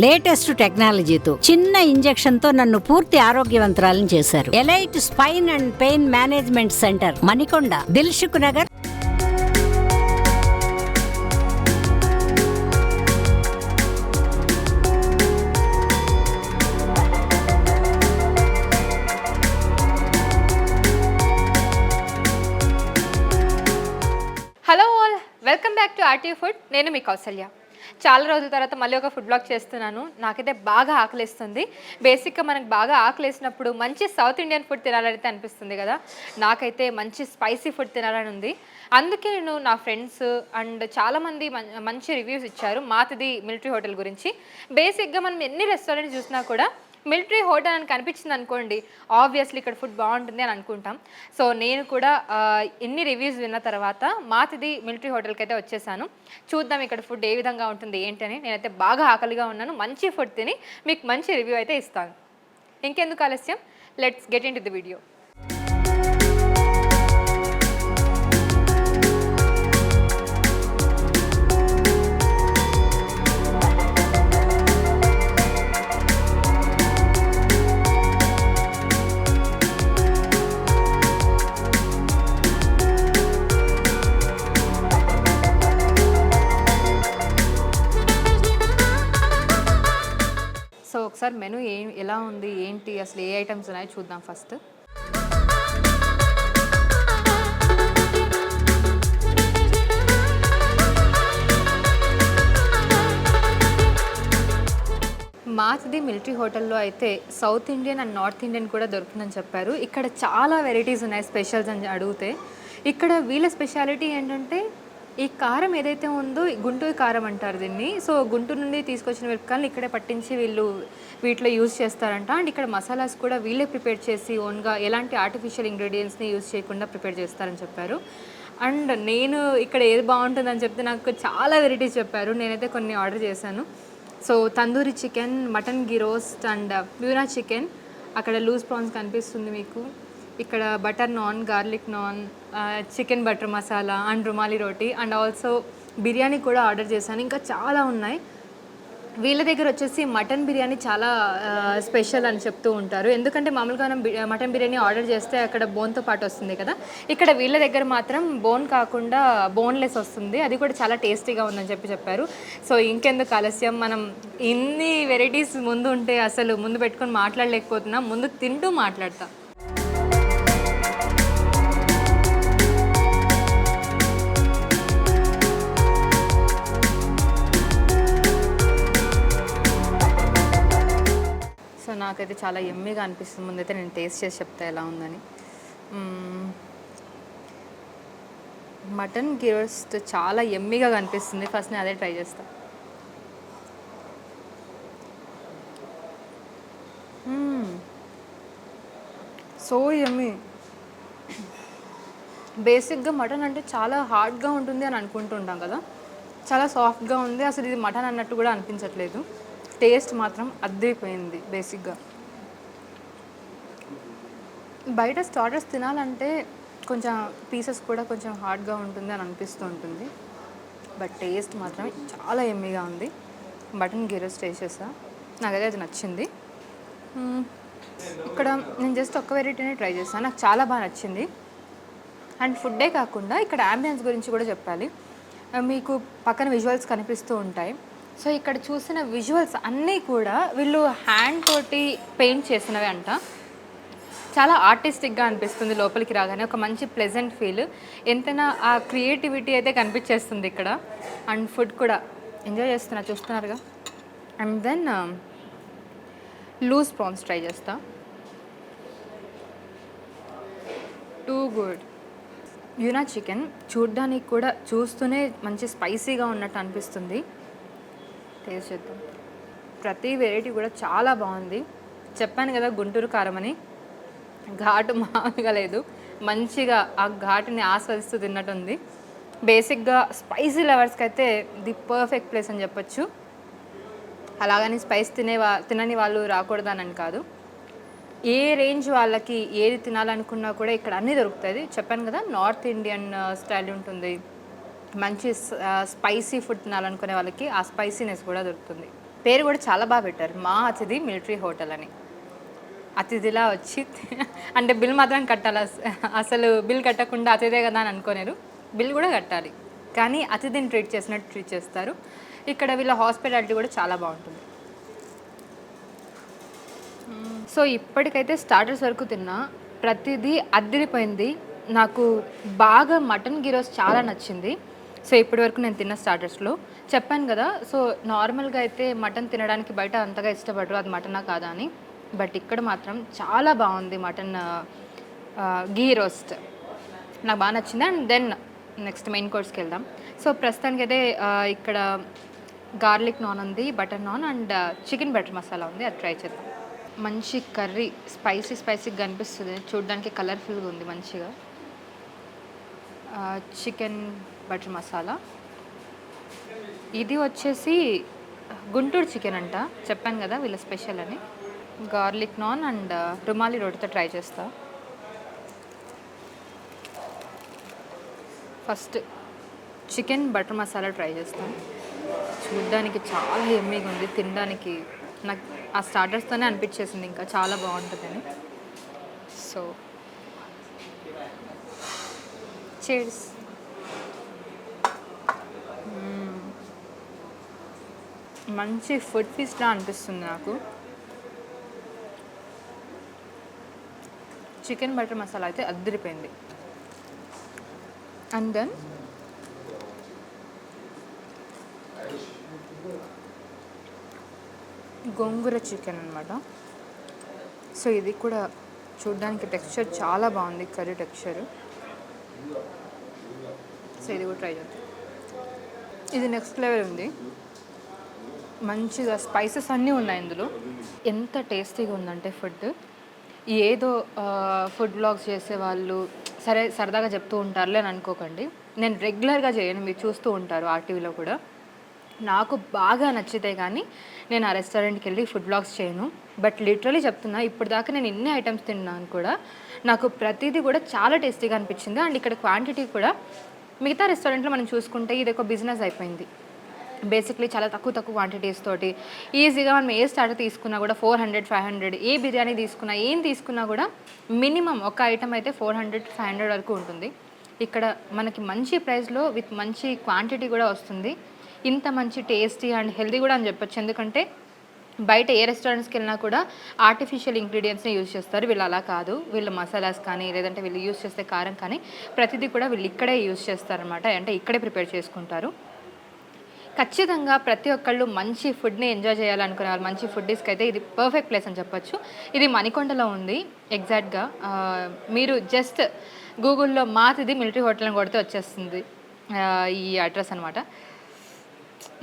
Latest టెక్నాలజీతో చిన్న ఇంజెక్షన్తో నన్ను పూర్తి ఆరోగ్యవంతురాలను చేశారు. Elite spine and pain management centre Manikonda Dilsukh Nagar. Hello all welcome back to RT food నేను మీ కౌసల్య. చాలా రోజుల తర్వాత మళ్ళీ ఒక ఫుడ్ బ్లాగ్ చేస్తున్నాను. నాకైతే బాగా ఆకలిస్తుంది. బేసిక్గా మనకు బాగా ఆకలేసినప్పుడు మంచి సౌత్ ఇండియన్ ఫుడ్ తినాలని అనిపిస్తుంది కదా. నాకైతే మంచి స్పైసీ ఫుడ్ తినాలని ఉంది. అందుకే నేను నా ఫ్రెండ్స్ అండ్ చాలామంది మంచి రివ్యూస్ ఇచ్చారు. మాతిది మిలిటరీ హోటల్ గురించి. బేసిక్గా మనం ఎన్ని రెస్టారెంట్స్ చూసినా కూడా మిలిటరీ హోటల్ అని కనిపించింది అనుకోండి ఆబ్వియస్లీ ఇక్కడ ఫుడ్ బాగుంటుంది అని అనుకుంటాం. సో నేను కూడా ఎన్ని రివ్యూస్ విన్న తర్వాత మాతిది మిలిటరీ హోటల్కి అయితే వచ్చేసాను. చూద్దాం ఇక్కడ ఫుడ్ ఏ విధంగా ఉంటుంది ఏంటని. నేనైతే బాగా ఆకలిగా ఉన్నాను. మంచి ఫుడ్ తిని మీకు మంచి రివ్యూ అయితే ఇస్తాను. ఇంకెందుకు ఆలస్యం? Let's get into the video ఎలా ఉంది? ఏంటి? అసలు ఏ ఐటమ్స్ ఉన్నాయో చూద్దాం ఫస్ట్. మాతిది మిలిటరీ హోటల్లో అయితే south Indian and north Indian కూడా దొరుకుతుందని చెప్పారు. ఇక్కడ చాలా వెరైటీస్ ఉన్నాయి స్పెషల్స్ అని అడిగితే. ఇక్కడ వీళ్ళ స్పెషాలిటీ ఏంటంటే ఈ కారం ఏదైతే ఉందో గుంటూరు కారం అంటారు దీన్ని. సో గుంటూరు నుండి తీసుకొచ్చిన మిరపకాయలు ఇక్కడే పట్టించి వీళ్ళు వీటిలో యూజ్ చేస్తారంట. అండ్ ఇక్కడ మసాలాస్ కూడా వీళ్ళే ప్రిపేర్ చేసి ఓన్గా ఎలాంటి ఆర్టిఫిషియల్ ఇంగ్రీడియంట్స్ని యూజ్ చేయకుండా ప్రిపేర్ చేస్తారని చెప్పారు. అండ్ నేను ఇక్కడ ఏది బాగుంటుందని చెప్తే నాకు చాలా వెరైటీస్ చెప్పారు. నేనైతే కొన్ని ఆర్డర్ చేశాను. So tandoori chicken mutton ghee roast and ప్యూనా chicken. అక్కడ లూజ్ ప్రాన్స్ కనిపిస్తుంది మీకు. ఇక్కడ butter naan garlic naan chicken butter masala and rumali roti and also biryani కూడా ఆర్డర్ చేశాను. ఇంకా చాలా ఉన్నాయి. వీళ్ళ దగ్గర వచ్చేసి మటన్ బిర్యానీ చాలా uh, స్పెషల్ అని చెప్తూ ఉంటారు. ఎందుకంటే మామూలుగా మనం మటన్ బిర్యానీ ఆర్డర్ చేస్తే అక్కడ బోన్తో పాటు వస్తుంది కదా. ఇక్కడ వీళ్ళ దగ్గర మాత్రం బోన్ కాకుండా బోన్లెస్ వస్తుంది. అది కూడా చాలా టేస్టీగా ఉందని చెప్పి చెప్పారు. సో ఇంకెందుకు ఆలస్యం? మనం ఇన్ని వెరైటీస్ ముందు ఉంటే అసలు ముందు పెట్టుకొని మాట్లాడలేకపోతున్నాం. ముందు తింటూ మాట్లాడతాం. నాకైతే చాలా ఎమ్మీగా అనిపిస్తుంది. ముందైతే నేను టేస్ట్ చేసి చెప్తా ఎలా ఉందని. మటన్ గిరోస్ట్ చాలా ఎమ్మీగా కనిపిస్తుంది. ఫస్ట్ నేను అదే ట్రై చేస్తా. సో ఎమ్మి బేసిక్గా మటన్ అంటే చాలా హార్డ్గా ఉంటుంది అని అనుకుంటుంటాం కదా. చాలా సాఫ్ట్గా ఉంది. అసలు ఇది మటన్ అన్నట్టు కూడా అనిపించట్లేదు. టేస్ట్ మాత్రం అద్దరిపోయింది బేసిక్గా. బయట స్టార్టర్స్ తినాలంటే కొంచెం పీసెస్ కూడా కొంచెం హార్డ్గా ఉంటుంది అని అనిపిస్తూ ఉంటుంది. బట్ టేస్ట్ మాత్రం చాలా ఎమ్మిగా ఉంది. బటన్ గిరస్ టేస్ట్ చేసా నాకైతే అది నచ్చింది. ఇక్కడ నేను జస్ట్ ఒక్క వెరైటీనే ట్రై చేస్తాను నాకు చాలా బాగా నచ్చింది. అండ్ ఫుడ్డే కాకుండా ఇక్కడ అంబియన్స్ గురించి కూడా చెప్పాలి. మీకు పక్కన విజువల్స్ కనిపిస్తూ ఉంటాయి. సో ఇక్కడ చూసిన విజువల్స్ అన్నీ కూడా వీళ్ళు హ్యాండ్ తోటి పెయింట్ చేసినవి అంట. చాలా ఆర్టిస్టిక్గా అనిపిస్తుంది లోపలికి రాగానే. ఒక మంచి ప్లెజెంట్ ఫీల్ ఎంతైనా ఆ క్రియేటివిటీ అయితే కనిపించేస్తుంది ఇక్కడ. అండ్ ఫుడ్ కూడా. ఎంజాయ్ చేస్తున్నా చూస్తున్నారుగా. And then loose prawns try చేస్తా. టూ గుడ్ యూనా చికెన్ చూడ్డానికి కూడా చూస్తూనే మంచి స్పైసీగా ఉన్నట్టు అనిపిస్తుంది. టేస్ట్ చేద్దాం. ప్రతి వెరైటీ కూడా చాలా బాగుంది. చెప్పాను కదా గుంటూరు కారం అని. ఘాటు మామూలుగా లేదు. మంచిగా ఆ ఘాటుని ఆస్వాదిస్తూ తిన్నట్టుంది. బేసిక్గా స్పైసీ లవర్స్కి అయితే ది పర్ఫెక్ట్ ప్లేస్ అని చెప్పొచ్చు. అలాగని స్పైస్ తినే వా తినని వాళ్ళు రాకూడదని కాదు. ఏ రేంజ్ వాళ్ళకి ఏది తినాలనుకున్నా కూడా ఇక్కడ అన్నీ దొరుకుతుంది చెప్పాను కదా నార్త్ ఇండియన్ స్టైల్ ఉంటుంది. మంచి స్పైసీ ఫుడ్ తినాలనుకునే వాళ్ళకి ఆ స్పైసీనెస్ కూడా దొరుకుతుంది. పేరు కూడా చాలా బాగా పెట్టారు. మా అతిథి మిలిటరీ హోటల్ అని. అతిథిలా వచ్చి అంటే బిల్ మాత్రం కట్టాలి. అసలు బిల్ కట్టకుండా అతిథే కదా అని అనుకోలేరు బిల్ కూడా కట్టాలి. కానీ అతిథిని ట్రీట్ చేసినట్టు ట్రీట్ చేస్తారు. ఇక్కడ వీళ్ళ హాస్పిటాలిటీ కూడా చాలా బాగుంటుంది. సో ఇప్పటికైతే స్టార్టర్స్ వరకు తిన్నా. ప్రతిదీ అద్దరిపోయింది. నాకు బాగా మటన్ గిరోస్ చాలా నచ్చింది. సో ఇప్పటి వరకు నేను తిన్న స్టార్టర్స్లో చెప్పాను కదా సో నార్మల్గా అయితే మటన్ తినడానికి బయట అంతగా ఇష్టపడరు అది మటనా కాదా అని. బట్ ఇక్కడ మాత్రం చాలా బాగుంది మటన్ గీ రోస్ట్. నాకు బాగా నచ్చింది. అండ్ దెన్ నెక్స్ట్ మెయిన్ కోర్స్కి వెళ్దాం. సో ప్రస్తుతానికి అయితే ఇక్కడ గార్లిక్ నాన్ ఉంది butter naan and chicken butter masala ఉంది. అది ట్రై చేద్దాం. మంచి కర్రీ స్పైసీ స్పైసీగా కనిపిస్తుంది. చూడడానికి కలర్ఫుల్గా ఉంది మంచిగా. Chicken butter masala. ఇది వచ్చేసి గుంటూరు చికెన్ అంట. చెప్పాను కదా వీళ్ళ స్పెషల్ అని. గార్లిక్ నాన్ అండ్ రుమాలి రోటితో ట్రై చేస్తా. First chicken butter masala try చేస్తాను చూడ్డానికి చాలా ఎమ్మీగా ఉంది. తినడానికి నాకు ఆ స్టార్టర్స్తోనే అనిపించేసింది ఇంకా. చాలా బాగుంటుందని. సో చేర్స్ మంచి ఫుడ్ ఫీస్ట్లా అనిపిస్తుంది నాకు. చికెన్ బటర్ మసాలా అయితే అద్దరిపోయింది. అండ్ దెన్ గోంగూర చికెన్ అనమాట సో ఇది కూడా చూడడానికి టెక్స్చర్ చాలా బాగుంది కర్రీ టెక్స్చర్. సో ఇది కూడా ట్రై చేద్దాం. ఇది నెక్స్ట్ లెవెల్ ఉంది. మంచిగా స్పైసెస్ అన్నీ ఉన్నాయి ఇందులో. ఎంత టేస్టీగా ఉందంటే ఫుడ్. ఏదో ఫుడ్ బ్లాగ్స్ చేసే వాళ్ళు సరే సరదాగా చెప్తూ ఉంటారులే అని అనుకోకండి. నేను రెగ్యులర్గా చేయను మీరు చూస్తూ ఉంటారు ఆర్టీవీలో కూడా. నాకు బాగా నచ్చితే కానీ నేను ఆ రెస్టారెంట్కి వెళ్ళి ఫుడ్ బ్లాగ్స్ చేయను. బట్ లిటరలీ చెప్తున్నా ఇప్పుడు దాకా నేను ఎన్ని ఐటమ్స్ తిన్నాను కూడా నాకు ప్రతిదీ కూడా చాలా టేస్టీగా అనిపించింది. అండ్ ఇక్కడ క్వాంటిటీ కూడా మిగతా రెస్టారెంట్లో మనం చూసుకుంటే ఇది ఒక బిజినెస్ అయిపోయింది. బేసిక్లీ చాలా తక్కువ తక్కువ క్వాంటిటీస్ తోటి ఈజీగా మనం ఏ స్టార్టర్ తీసుకున్నా కూడా ఫోర్ హండ్రెడ్ ఫైవ్ హండ్రెడ్ ఏ బిర్యానీ తీసుకున్నా ఏం తీసుకున్నా కూడా మినిమం ఒక ఐటమ్ అయితే ఫోర్ హండ్రెడ్ ఫైవ్ హండ్రెడ్ వరకు ఉంటుంది. ఇక్కడ మనకి మంచి ప్రైస్లో విత్ మంచి క్వాంటిటీ కూడా వస్తుంది. ఇంత మంచి టేస్టీ అండ్ హెల్దీ కూడా అని చెప్పొచ్చు. ఎందుకంటే బయట ఏ రెస్టారెంట్స్కి వెళ్ళినా కూడా ఆర్టిఫిషియల్ ఇంగ్రీడియంట్స్ని యూజ్ చేస్తారు. వీళ్ళు అలా కాదు. వీళ్ళు మసాలాస్ కానీ లేదంటే వీళ్ళు యూజ్ చేసే కారం కానీ ప్రతిదీ కూడా వీళ్ళు ఇక్కడే యూజ్ చేస్తారనమాట అంటే ఇక్కడే ప్రిపేర్ చేసుకుంటారు. ఖచ్చితంగా ప్రతి ఒక్కళ్ళు మంచి ఫుడ్ని ఎంజాయ్ చేయాలనుకునే వాళ్ళు మంచి ఫుడ్డీస్కి అయితే ఇది పర్ఫెక్ట్ ప్లేస్ అని చెప్పొచ్చు. ఇది మణికొండలో ఉంది ఎగ్జాక్ట్గా మీరు జస్ట్ గూగుల్లో మాతిది మిలిటరీ హోటల్ అని కొడితే వచ్చేస్తుంది. ఈ అడ్రస్ అనమాట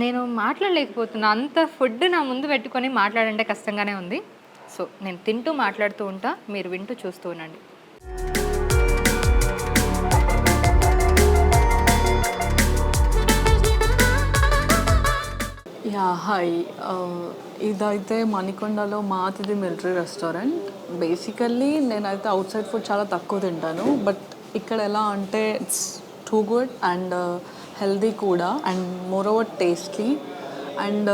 నేను మాట్లాడలేకపోతున్నా. అంత ఫుడ్ నా ముందు పెట్టుకొని మాట్లాడంటే కష్టంగానే ఉంది. సో నేను తింటూ మాట్లాడుతూ ఉంటా మీరు వింటూ చూస్తూ ఉండండి. Yeah hi. ఇదైతే మణికొండలో మాతిది మిలిటరీ రెస్టారెంట్. బేసికల్లీ నేనైతే అవుట్ సైడ్ ఫుడ్ చాలా తక్కువ తింటాను బట్ ఇక్కడ ఎలా అంటే it's too good and healthy కూడా and moreover tasty. And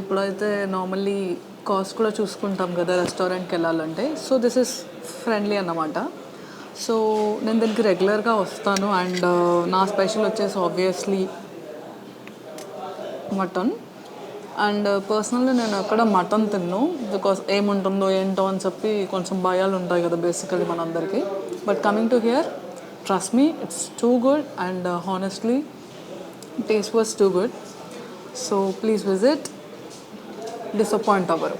ఇప్పుడైతే నార్మల్లీ కాస్ట్ కూడా చూసుకుంటాం కదా రెస్టారెంట్కి వెళ్ళాలంటే. సో దిస్ ఇస్ ఫ్రెండ్లీ అన్నమాట. సో నేను దీనికి రెగ్యులర్గా వస్తాను అండ్ నా స్పెషల్ వచ్చేసి ఆబ్వియస్లీ మటన్. అండ్ పర్సనల్లీ నేను ఎక్కడ మటన్ తిన్ను. బికాస్ ఏముంటుందో ఏంటో అని చెప్పి కొంచెం భయాలు ఉంటాయి కదా బేసికలీ మనందరికీ. But coming to here trust me it's too good and honestly taste was too good so please visit disappoint అవ్వరు.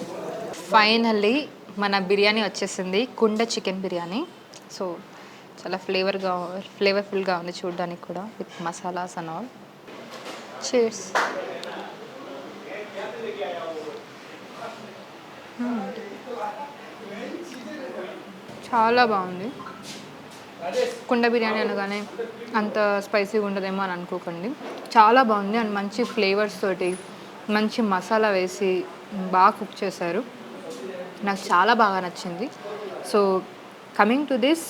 ఫైనల్లీ మన బిర్యానీ వచ్చేసింది కుండ చికెన్ బిర్యానీ. సో చాలా ఫ్లేవర్గా ఫ్లేవర్ఫుల్గా ఉంది చూడడానికి కూడా with masalas and all cheers చాలా బాగుంది. కుండ బిర్యానీ అనగానే అంత స్పైసీగా ఉండదేమో అని అనుకోకండి. చాలా బాగుంది. అండ్ మంచి ఫ్లేవర్స్ తోటి మంచి మసాలా వేసి బాగా కుక్ చేశారు. నాకు చాలా బాగా నచ్చింది. సో కమింగ్ టు దిస్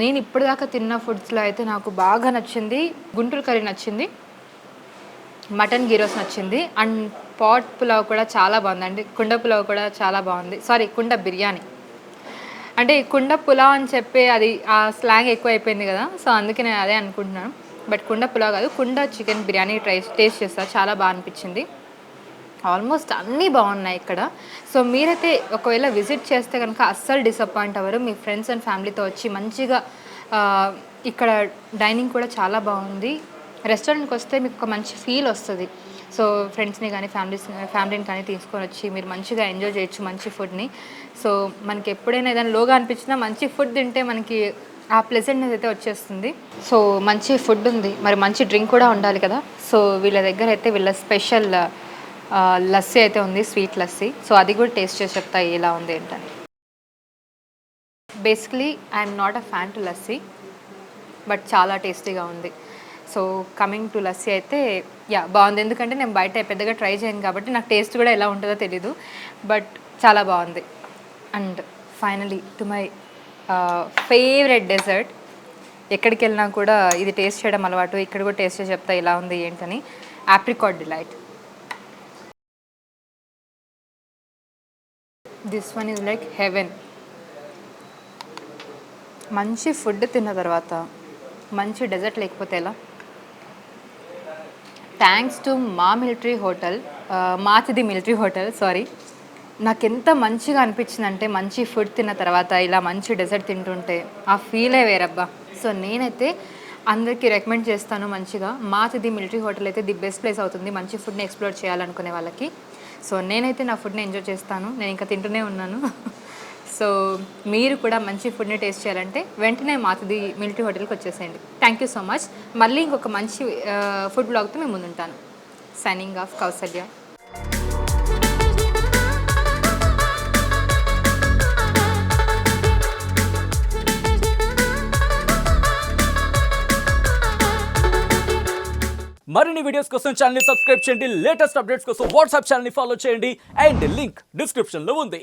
నేను ఇప్పటిదాకా తిన్న ఫుడ్స్లో అయితే నాకు బాగా నచ్చింది గుంటూరు కర్రీ నచ్చింది మటన్ గీరోస్ నచ్చింది అండ్ పాట్ పులావ్ కూడా చాలా బాగుంది అంటే కుండ పులావ్ కూడా చాలా బాగుంది. సారీ కుండ బిర్యానీ. అంటే కుండ పులావ్ అని చెప్పి అది ఆ స్లాంగ్ ఎక్కువ అయిపోయింది కదా సో అందుకే నేను అదే అనుకుంటున్నాను. బట్ కుండ పులావ్ కాదు కుండ చికెన్ బిర్యానీ ట్రై టేస్ట్ చేస్తా. చాలా బాగా అనిపించింది. ఆల్మోస్ట్ అన్నీ బాగున్నాయి ఇక్కడ. సో మీరైతే ఒకవేళ విజిట్ చేస్తే కనుక అస్సలు డిసప్పాయింట్ అవ్వరు. మీ ఫ్రెండ్స్ అండ్ ఫ్యామిలీతో వచ్చి మంచిగా ఇక్కడ డైనింగ్ కూడా చాలా బాగుంది. రెస్టారెంట్కి వస్తే మీకు ఒక మంచి ఫీల్ వస్తుంది. సో ఫ్రెండ్స్ని కానీ ఫ్యామిలీస్ ఫ్యామిలీని కానీ తీసుకొని వచ్చి మీరు మంచిగా ఎంజాయ్ చేయొచ్చు మంచి ఫుడ్ని. సో మనకి ఎప్పుడైనా ఏదైనా లోగా అనిపించినా మంచి ఫుడ్ తింటే మనకి ఆ ప్లెజెంట్నెస్ అయితే వచ్చేస్తుంది. సో మంచి ఫుడ్ ఉంది. మరి మంచి డ్రింక్ కూడా ఉండాలి కదా. సో వీళ్ళ దగ్గర అయితే వీళ్ళ స్పెషల్ లస్సీ అయితే ఉంది స్వీట్ లస్సీ. సో అది కూడా టేస్ట్ చేసి చెప్తా ఎలా ఉంది ఏంటని. Basically I'm not a fan to lassi but చాలా టేస్టీగా ఉంది. సో కమింగ్ టు లస్సీ అయితే యా బాగుంది. ఎందుకంటే నేను బయట పెద్దగా ట్రై చేయను కాబట్టి నాకు టేస్ట్ కూడా ఎలా ఉంటుందో తెలీదు. బట్ చాలా బాగుంది. And finally to my favourite dessert ఎక్కడికి వెళ్ళినా కూడా ఇది టేస్ట్ చేయడం అలవాటు. ఇక్కడ కూడా టేస్ట్ చేసి చెప్తా ఎలా ఉంది ఏంటని. Apricot delight this one is like heaven మంచి ఫుడ్ తిన్న తర్వాత మంచి డెజర్ట్ లేకపోతే ఎలా? థ్యాంక్స్ టు మా military hotel uh, Machidi military hotel sorry నాకు ఎంత మంచిగా అనిపించిందంటే మంచి ఫుడ్ తిన్న తర్వాత ఇలా మంచి డెజర్ట్ తింటుంటే ఆ ఫీలే వేరబ్బా. సో నేనైతే అందరికీ రికమెండ్ చేస్తాను మంచిగా. మాతిది మిలిటరీ హోటల్ అయితే ది బెస్ట్ ప్లేస్ అవుతుంది మంచి ఫుడ్ని ఎక్స్ప్లోర్ చేయాలనుకునే వాళ్ళకి. సో నేనైతే నా ఫుడ్ని ఎంజాయ్ చేస్తాను. నేను ఇంకా తింటూనే ఉన్నాను. సో మీరు కూడా మంచి ఫుడ్ని టేస్ట్ చేయాలంటే వెంటనే మాతుది మిలిటరీ హోటల్కి వచ్చేసేయండి. థ్యాంక్ యూ సో మచ్ మళ్ళీ ఇంకొక మంచి ఫుడ్ బ్లాగ్తో మేము ముందుంటాను. సైనింగ్ ఆఫ్ కౌసల్య మరిన్ని వీడియోస్ కోసం ఛానల్ సబ్స్క్రైబ్ చేయండి. లేటెస్ట్ అప్డేట్స్ కోసం వాట్సాప్ ఛానల్ ఫాలో చేయండి. అండ్ లింక్ డిస్క్రిప్షన్లో ఉంది.